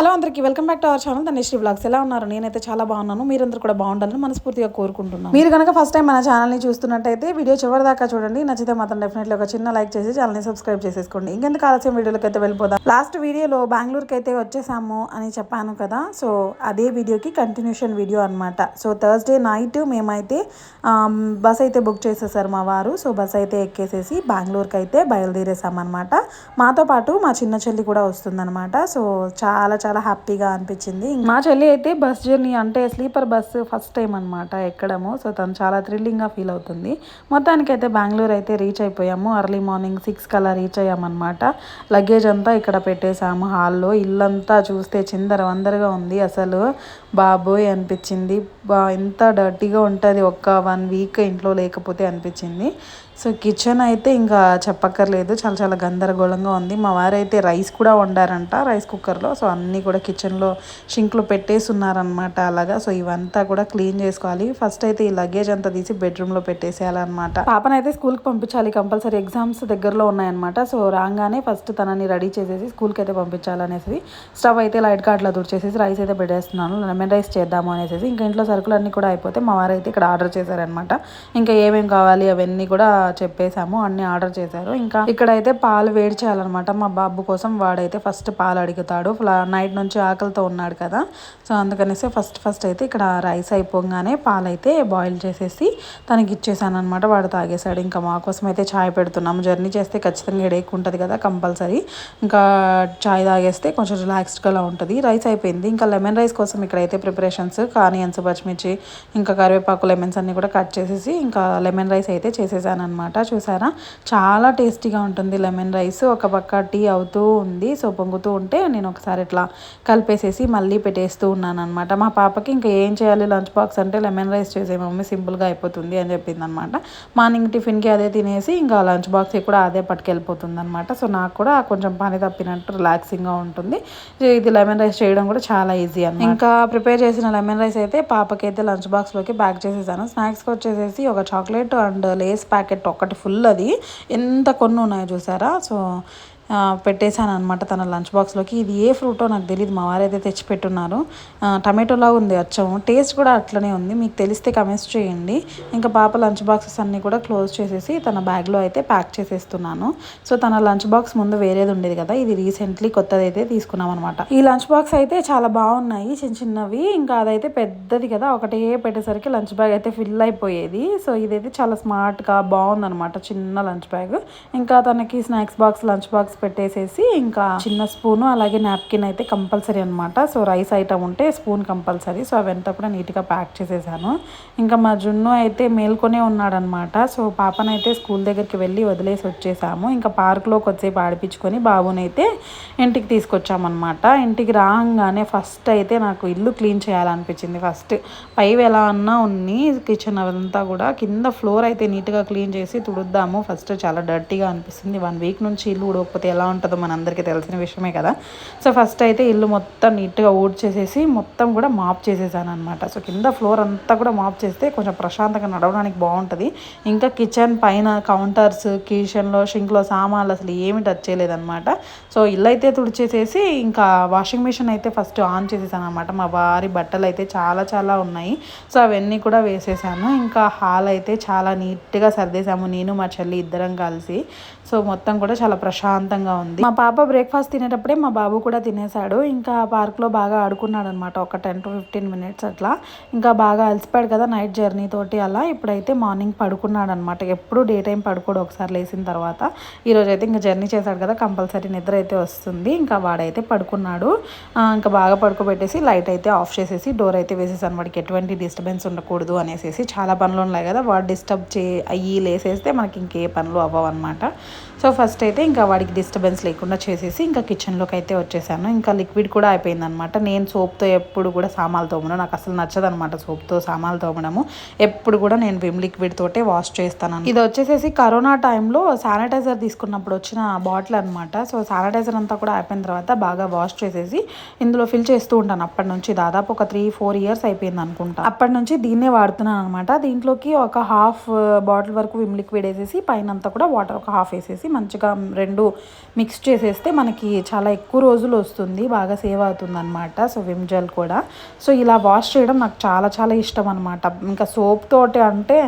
Hello అందరికీ welcome back to our channel Dhanashree vlogs. ఎలా ఉన్నారు? నేనైతే చాలా బాగున్నాను. మీరందరూ కూడా బాగుండాలని మనస్ఫూర్తిగా కోరుకుంటున్నాను. మీరు కనుక ఫస్ట్ టైం మన ఛానల్ని చూస్తున్నట్టయితే వీడియో చివరి దాకా చూడండి. నచ్చితే మాత్రం డెఫినెట్లీ ఒక చిన్న లైక్ చేసి ఛానల్ని సబ్స్క్రైబ్ చేసేసుకోండి. ఇంకెందుకు ఆలస్యం? వీడియోలకి అయితే వెళ్ళిపోదాం. లాస్ట్ వీడియోలో బెంగళూరుకి అయితే వచ్చేసాము అని చెప్పాను కదా. సో అదే వీడియోకి కంటిన్యూషన్ వీడియో అనమాట సో థర్స్డే నైట్ మేమైతే బస్ అయితే బుక్ చేసేసారు మా వారు. సో బస్ అయితే ఎక్కేసేసి బెంగళూరుకి అయితే బయలుదేరేసామన్నమాట. మాతో పాటు మా చిన్న చెల్లి కూడా వస్తుందన్నమాట. సో చాలా చాలా హ్యాపీగా అనిపించింది. మా చెల్లి అయితే బస్ జర్నీ అంటే స్లీపర్ బస్సు ఫస్ట్ టైం అనమాట ఎక్కడము. సో తను చాలా థ్రిల్లింగ్గా ఫీల్ అవుతుంది. మొత్తానికి అయితే బెంగళూరు అయితే రీచ్ అయిపోయాము. అర్లీ మార్నింగ్ సిక్స్ కల్లా రీచ్ అయ్యామన్నమాట లగేజ్ అంతా ఇక్కడ పెట్టేశాము హాల్లో. ఇల్లంతా చూస్తే చిందర వందరగా ఉంది అసలు. బాబోయ్ అనిపించింది. బా ఎంత డర్టీగా ఉంటుంది ఒక్క వన్ వీక్ ఇంట్లో లేకపోతే అనిపించింది. సో కిచెన్ అయితే ఇంకా చెప్పక్కర్లేదు. చాలా చాలా గందరగోళంగా ఉంది. మా వారైతే రైస్ కూడా వండారంట రైస్ కుక్కర్లో. సో అన్నీ కూడా కిచెన్లో షింక్లో పెట్టేసి ఉన్నారనమాట అలాగా. సో ఇవంతా కూడా క్లీన్ చేసుకోవాలి. ఫస్ట్ అయితే ఈ లగేజ్ అంతా తీసి బెడ్రూమ్లో పెట్టేసేయాలన్నమాట. పాపనైతే స్కూల్కి పంపించాలి. కంపల్సరీ ఎగ్జామ్స్ దగ్గరలో ఉన్నాయన్నమాట. సో రాగానే ఫస్ట్ తనని రెడీ చేసేసి స్కూల్కి అయితే పంపించాలనేసి స్టవ్ అయితే లైట్ అట్లా తుడిచేసేసి రైస్ అయితే పెట్టేస్తున్నాను. లెమన్ రైస్ చేద్దాము అనేసి ఇంకా ఇంట్లో సరుకులు అన్నీ కూడా అయిపోతే మా వారైతే ఇక్కడ ఆర్డర్ చేశారనమాట ఇంకా ఏమేమి కావాలి అవన్నీ కూడా చెప్పేశాము అన్ని ఆర్డర్ చేశారు. ఇంకా ఇక్కడైతే పాలు వేడి చేయాలన్నమాట. మా బాబు కోసం వాడైతే ఫస్ట్ పాలు అడుగుతాడు. నైట్ నుంచి ఆకలితో ఉన్నాడు కదా. సో అందుకనేసి ఫస్ట్ ఫస్ట్ అయితే ఇక్కడ రైస్ అయిపోగానే పాలు అయితే బాయిల్ చేసేసి తనకి ఇచ్చేసాను అనమాట వాడు తాగేశాడు. ఇంకా మా కోసం అయితే ఛాయ్ పెడుతున్నాము. జర్నీ చేస్తే ఖచ్చితంగా ఎడేక్ ఉంటుంది కదా కంపల్సరీ. ఇంకా ఛాయ్ తాగేస్తే కొంచెం రిలాక్స్డ్గా ఉంటుంది. రైస్ అయిపోయింది. ఇంకా లెమన్ రైస్ కోసం ఇక్కడైతే ప్రిపరేషన్స్ కానియన్స్ పచ్చిమిర్చి ఇంకా కరివేపాకు లెమన్స్ అన్నీ కూడా కట్ చేసేసి ఇంకా లెమన్ రైస్ అయితే చేసేసాను అనమాట చూసారా? చాలా టేస్టీగా ఉంటుంది లెమన్ రైస్. ఒక పక్క టీ అవుతూ ఉంది సో పొంగుతూ ఉంటే నేను ఒకసారి ఇట్లా కలిపేసేసి మళ్ళీ పెట్టేస్తూ ఉన్నాను అనమాట మా పాపకి ఇంకా ఏం చేయాలి? లంచ్ బాక్స్ అంటే లెమన్ రైస్ చేసే మమ్మీ సింపుల్గా అయిపోతుంది అని చెప్పింది అనమాట మార్నింగ్ టిఫిన్కి అదే తినేసి ఇంకా లంచ్ బాక్స్కి కూడా అదే పట్టుకెళ్ళిపోతుంది అనమాట సో నాకు కూడా కొంచెం పని తప్పినట్టు రిలాక్సింగ్గా ఉంటుంది. ఇది లెమన్ రైస్ చేయడం కూడా చాలా ఈజీ అనమాట ఇంకా ప్రిపేర్ చేసిన లెమన్ రైస్ అయితే పాపకి అయితే లంచ్ బాక్స్లోకి ప్యాక్ చేసేసాను. స్నాక్స్కి వచ్చేసేసి ఒక చాక్లెట్ అండ్ లేస్ ప్యాకెట్ ఒకటి ఫుల్ అది. ఎంత కొన్ని ఉన్నాయో చూసారా? సో పెట్టేశాను అనమాట తన లంచ్ బాక్స్లోకి. ఇది ఏ ఫ్రూటో నాకు తెలియదు మా వారైతే తెచ్చిపెట్టున్నారు. టమాటోలా ఉంది అచ్చం టేస్ట్ కూడా అట్లనే ఉంది. మీకు తెలిస్తే కమెంట్స్ చేయండి. ఇంకా పాప లంచ్ బాక్సెస్ అన్నీ కూడా క్లోజ్ చేసేసి తన బ్యాగ్లో అయితే ప్యాక్ చేసేస్తున్నాను. సో తన లంచ్ బాక్స్ ముందు వేరేది ఉండేది కదా ఇది రీసెంట్లీ కొత్తది అయితే తీసుకున్నాం అనమాట ఈ లంచ్ బాక్స్ అయితే చాలా బాగున్నాయి చిన్న చిన్నవి. ఇంకా అదైతే పెద్దది కదా ఒకటే పెట్టేసరికి లంచ్ బ్యాగ్ అయితే ఫిల్ అయిపోయేది. సో ఇదైతే చాలా స్మార్ట్గా బాగుందనమాట చిన్న లంచ్ బ్యాగ్. ఇంకా తనకి స్నాక్స్ బాక్స్ లంచ్ బాక్స్ పెట్టేసేసి ఇంకా చిన్న స్పూను అలాగే నాప్కిన్ అయితే కంపల్సరీ అనమాట సో రైస్ ఐటమ్ ఉంటే స్పూన్ కంపల్సరీ. సో అవంతా కూడా నీట్గా ప్యాక్ చేసేసాను. ఇంకా మా జున్ను అయితే మేల్కొనే ఉన్నాడనమాట సో పాపనైతే స్కూల్ దగ్గరికి వెళ్ళి వదిలేసి వచ్చేసాము. ఇంకా పార్క్లో కొద్దిసేపు ఆడిపించుకొని బాబునైతే ఇంటికి తీసుకొచ్చామన్నమాట. ఇంటికి రాగానే ఫస్ట్ అయితే నాకు ఇల్లు క్లీన్ చేయాలనిపించింది ఫస్ట్. పైవి ఎలా అన్నా ఉన్ని కిచెన్ అదంతా కూడా కింద ఫ్లోర్ అయితే నీట్గా క్లీన్ చేసి తుడుద్దాము. ఫస్ట్ చాలా డర్టీగా అనిపిస్తుంది. వన్ వీక్ నుంచి ఇల్లు ఉడకపోతే ఎలా ఉంటుందో మనందరికీ తెలిసిన విషయమే కదా. సో ఫస్ట్ అయితే ఇల్లు మొత్తం నీట్గా ఊడ్చేసేసి మొత్తం కూడా మాప్ చేసేసాను అనమాట సో కింద ఫ్లోర్ అంతా కూడా మాప్ చేస్తే కొంచెం ప్రశాంతంగా నడవడానికి బాగుంటుంది. ఇంకా కిచెన్ పైన కౌంటర్స్ కిచెన్లో షింక్లో సామాన్లు అసలు ఏమి టచ్ చేయలేదన్నమాట. సో ఇల్లు అయితే తుడిచేసేసి ఇంకా వాషింగ్ మిషన్ అయితే ఫస్ట్ ఆన్ చేసేసాను అనమాట మా వారి బట్టలు అయితే చాలా చాలా ఉన్నాయి. సో అవన్నీ కూడా వేసేసాను. ఇంకా హాల్ అయితే చాలా నీట్గా సర్దేశాము. నేను మా చెల్లి ఇద్దరం కలిసి. సో మొత్తం కూడా చాలా ప్రశాంతంగా ఉంది. మా పాప బ్రేక్ఫాస్ట్ తినేటప్పుడే మా బాబు కూడా తినేసాడు ఇంకా పార్క్లో బాగా ఆడుకున్నాడు అనమాట ఒక టెన్ టు ఫిఫ్టీన్ మినిట్స్ అట్లా. ఇంకా బాగా అలసిపోయాడు కదా నైట్ జర్నీ తోటి అలా. ఇప్పుడైతే మార్నింగ్ పడుకున్నాడు అనమాట ఎప్పుడు డే టైం పడుకోడు ఒకసారి లేచిన తర్వాత. ఈరోజు అయితే ఇంకా జర్నీ చేశాడు కదా. కంపల్సరీ నిద్ర అయితే వస్తుంది. ఇంకా వాడైతే పడుకున్నాడు. ఇంకా బాగా పడుకోబెట్టేసి లైట్ అయితే ఆఫ్ చేసేసి డోర్ అయితే వేసేసాను. వాడికి ఎటువంటి డిస్టర్బెన్స్ ఉండకూడదు అనేసి చాలా పనులు ఉన్నాయి కదా. వాడు డిస్టర్బ్ చే అయ్యి లేసేస్తే మనకి ఇంకే పనులు అవ్వవు అనమాట సో ఫస్ట్ అయితే ఇంకా వాడికి డిస్టర్బెన్స్ లేకుండా చేసేసి ఇంకా కిచెన్లోకి అయితే వచ్చేసాను. ఇంకా లిక్విడ్ కూడా అయిపోయిందనమాట నేను సోప్తో ఎప్పుడు కూడా సామాలు తోమడం నాకు అసలు నచ్చదు అనమాట సోప్తో సామాలు తోమడము. ఎప్పుడు కూడా నేను విమ్ లిక్విడ్ తోటే వాష్ చేస్తాను ఇది వచ్చేసేసి కరోనా టైంలో శానిటైజర్ తీసుకున్నప్పుడు వచ్చిన బాటిల్ అనమాట సో శానిటైజర్ అంతా కూడా అయిపోయిన తర్వాత బాగా వాష్ చేసేసి ఇందులో ఫిల్ చేస్తూ ఉంటాను. అప్పటి నుంచి దాదాపు ఒక త్రీ ఫోర్ ఇయర్స్ అయిపోయింది అనుకుంటా. అప్పటి నుంచి దీన్నే వాడుతున్నాను అనమాట దీంట్లోకి ఒక హాఫ్ బాటిల్ uh, వరకు విమ్ లిక్విడ్ వేసేసి పైన అంతా కూడా వాటర్ ఒక హాఫ్ వేసేసి మంచిగా రెండు మిక్స్ చేసేస్తే మనకి చాలా ఎక్కువ రోజులు వస్తుంది బాగా సేవ్ అవుతుంది అనమాట సో విమ్ జెల్ కూడా. సో ఇలా వాష్ చేయడం నాకు చాలా చాలా ఇష్టం అనమాట ఇంకా సోప్ తోటి అంటే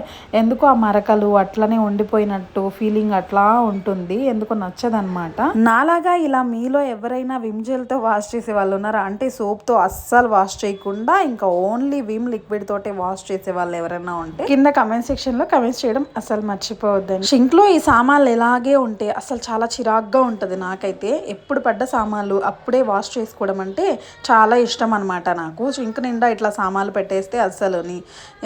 ఎందుకు ఆ మరకలు అట్లనే ఉండిపోయినట్టు ఫీలింగ్ అట్లా ఉంటుంది. ఎందుకు నచ్చదనమాట నాలాగా ఇలా మీలో ఎవరైనా విమ్ జెల్తో వాష్ చేసే వాళ్ళు ఉన్నారా? అంటే సోప్తో అస్సలు వాష్ చేయకుండా ఇంకా ఓన్లీ విమ్ లిక్విడ్ తోటే వాష్ చేసే వాళ్ళు ఎవరైనా ఉంటే కింద కమెంట్ సెక్షన్లో కమెంట్స్ చేయడం అసలు మర్చిపోవద్దండి. షింక్లో ఈ సామాన్లు ఎలాగే ఉంటే అసలు చాలా చిరాకు చిరాగ్గా ఉంటుంది. నాకైతే ఎప్పుడు పడ్డ సామాన్లు అప్పుడే వాష్ చేసుకోవడం అంటే చాలా ఇష్టం అనమాట నాకు సింక్ నిండా ఇట్లా సామాన్లు పెట్టేస్తే అస్సలుని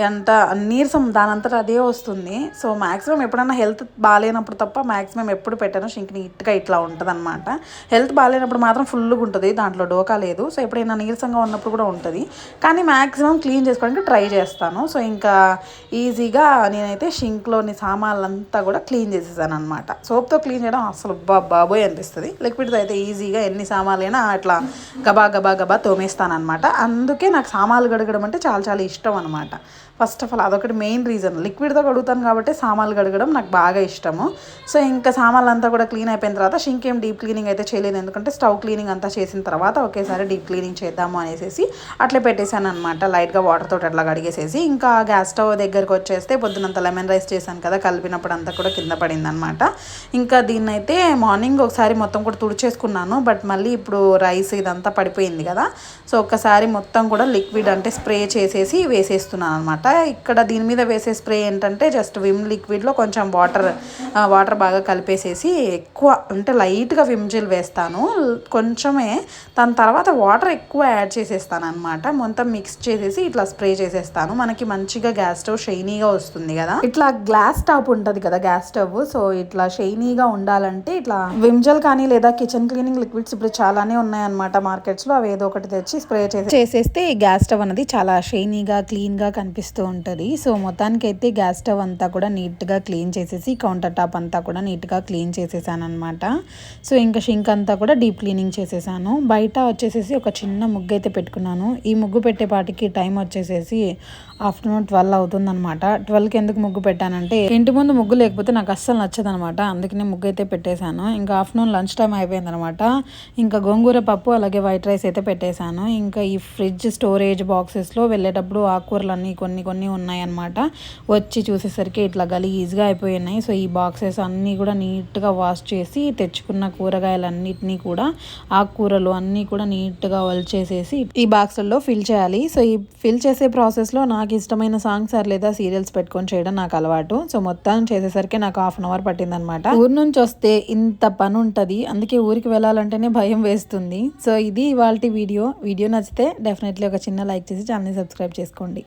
ఎంత నీరసం దానంతటా అదే వస్తుంది. సో మ్యాక్సిమం ఎప్పుడైనా హెల్త్ బాగాలేనప్పుడు తప్ప మ్యాక్సిమం ఎప్పుడు పెట్టాను. సింక్ నీట్గా ఇట్లా ఉంటుంది అనమాట హెల్త్ బాగాలేనప్పుడు మాత్రం ఫుల్గా ఉంటుంది. దాంట్లో డోకా లేదు. సో ఎప్పుడైనా నీరసంగా ఉన్నప్పుడు కూడా ఉంటుంది. కానీ మ్యాక్సిమం క్లీన్ చేసుకోవడానికి ట్రై చేస్తాను. సో ఇంకా ఈజీగా నేనైతే షింక్లోని సామాన్లంతా కూడా క్లీన్ చేసేసాను అనమాట సోప్తో క్లీన్ చేయడం అసలు బాబా బాబోయ్ అనిపిస్తుంది. లిక్విడ్తో అయితే ఈజీగా ఎన్ని సామాన్లైనా అట్లా గబా గబా గబా తోమేస్తానమాట అందుకే నాకు సామాన్లు గడగడం అంటే చాలా చాలా ఇష్టం అనమాట ఫస్ట్ ఆఫ్ ఆల్ అదొకటి మెయిన్ రీజన్ లిక్విడ్తో కడుగుతాను కాబట్టి సామాన్లు కడగడం నాకు బాగా ఇష్టము. సో ఇంకా సామాన్లు అంతా కూడా క్లీన్ అయిపోయిన తర్వాత ఇంకేం డీప్ క్లీనింగ్ అయితే చేయలేదు. ఎందుకంటే స్టవ్ క్లీనింగ్ అంతా చేసిన తర్వాత ఒకేసారి డీప్ క్లీనింగ్ చేద్దాము అనేసి అట్లే పెట్టేశాను అనమాట లైట్గా వాటర్ తోటి అట్లా కడిగేసేసి ఇంకా గ్యాస్ స్టవ్ దగ్గరికి వచ్చేస్తే పొద్దునంత లెమన్ రైస్ చేశాను కదా కలిపినప్పుడు అంతా కూడా కింద పడింది అనమాట ఇంకా దీన్నైతే మార్నింగ్ మార్నింగ్ ఒకసారి మొత్తం కూడా తుడిచేసుకున్నాను బట్ మళ్ళీ ఇప్పుడు రైస్ ఇదంతా పడిపోయింది కదా. సో ఒక్కసారి మొత్తం కూడా లిక్విడ్ అంటే స్ప్రే చేసేసి వేసేస్తున్నాను అనమాట ఇక్కడ దీని మీద వేసే స్ప్రే ఏంటంటే జస్ట్ విమ్ లిక్విడ్లో కొంచెం వాటర్ వాటర్ బాగా కలిపేసేసి ఎక్కువ అంటే లైట్గా విమ్ జెల్ వేస్తాను. కొంచెమే దాని తర్వాత వాటర్ ఎక్కువ యాడ్ చేసేస్తాను అనమాట మొత్తం మిక్స్ చేసేసి ఇట్లా స్ప్రే చేసేస్తాను. మనకి మంచిగా గ్యాస్ స్టవ్ షైనీగా వస్తుంది కదా. ఇట్లా గ్లాస్ టాప్ ఉంటుంది కదా గ్యాస్ స్టవ్. సో ఇట్లా షైనీగా ఉండాలంటే ఇట్లా విమ్ జెల్ కానీ లేదా కిచెన్ క్లీనింగ్ లిక్విడ్స్ ఇప్పుడు చాలానే ఉన్నాయన్నమాట మార్కెట్స్లో. అవి ఏదో ఒకటి తెచ్చి స్ప్రే చేసి చేసేస్తే గ్యాస్ స్టవ్ అనేది చాలా షైనీగా క్లీన్గా కనిపిస్తూ ఉంటుంది. సో మొత్తానికి అయితే గ్యాస్ స్టవ్ అంతా కూడా నీట్గా క్లీన్ చేసేసి కౌంటర్ టాప్ అంతా కూడా నీట్గా క్లీన్ చేసేసాను అనమాట సో ఇంకా షింక్ అంతా కూడా డీప్ క్లీనింగ్ చేసేసాను. బయట వచ్చేసేసి ఒక చిన్న ముగ్గు అయితే పెట్టుకున్నాను. ఈ ముగ్గు పెట్టేపాటికి టైం వచ్చేసేసి ఆఫ్టర్నూన్ ట్వెల్వ్ అవుతుందన్నమాట. ట్వెల్వ్కి ఎందుకు ముగ్గు పెట్టానంటే ఇంటి ముందు ముగ్గు లేకపోతే నాకు అస్సలు నచ్చదనమాట అందుకనే ముగ్గు అయితే పెట్టేశాను. ఇంకా ఆఫ్టర్నూన్ లంచ్ టైం అయిపోయింది అనమాట ఇంకా గోంగూర పప్పు అలాగే వైట్ రైస్ అయితే పెట్టేశాను. ఇంకా ఈ ఫ్రిడ్జ్ స్టోరేజ్ బాక్సెస్లో వెళ్ళేటప్పుడు ఆకుకూరలు అన్నీ కొన్ని కొన్ని ఉన్నాయన్నమాట. వచ్చి చూసేసరికి ఇట్లా గలీజ్గా అయిపోయినాయి. సో ఈ బాక్సెస్ అన్నీ కూడా నీట్గా వాష్ చేసి తెచ్చుకున్న కూరగాయలన్నిటినీ కూడా ఆకుకూరలు అన్నీ కూడా నీట్గా వల్చేసేసి ఈ బాక్సుల్లో ఫిల్ చేయాలి. సో ఈ ఫిల్ చేసే ప్రాసెస్లో నాకు ఇష్టమైన సాంగ్స్ లేదా సీరియల్స్ పెట్టుకొని చేయడం నాకు అలవాటు. సో మొత్తం చేసేసరికి నాకు హాఫ్ అన్ అవర్ పట్టిందనమాట. ఊరు నుంచి వస్తే ఇంత పని ఉంటుంది అందుకే ఊరికి వెళ్ళాలంటేనే భయం వేస్తుంది. సో ఇది ఇవాళ వీడియో. వీడియో నచ్చితే డెఫినెట్లీ ఒక చిన్న లైక్ చేసి ఛానల్ని సబ్స్క్రైబ్ చేసుకోండి.